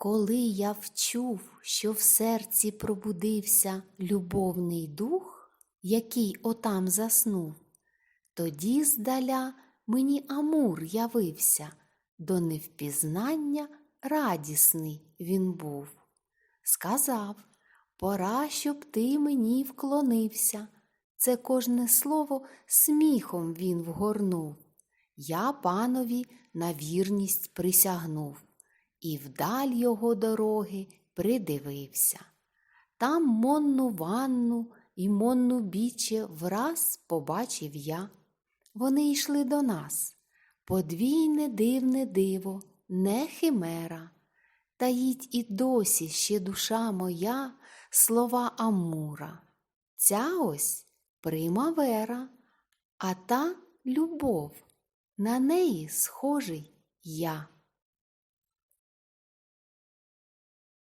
Коли я вчув, що в серці пробудився любовний дух, який отам заснув, тоді здаля мені Амур явився, до невпізнання радісний він був. Сказав, пора, щоб ти мені вклонився. Це кожне слово сміхом він вгорнув. Я панові на вірність присягнув і вдаль його дороги придивився. Там монну ванну і монну біче враз побачив я. Вони йшли до нас. Подвійне дивне диво, не химера. Таїть і досі ще душа моя слова Амура. Ця ось примавера, а та любов, на неї схожий я.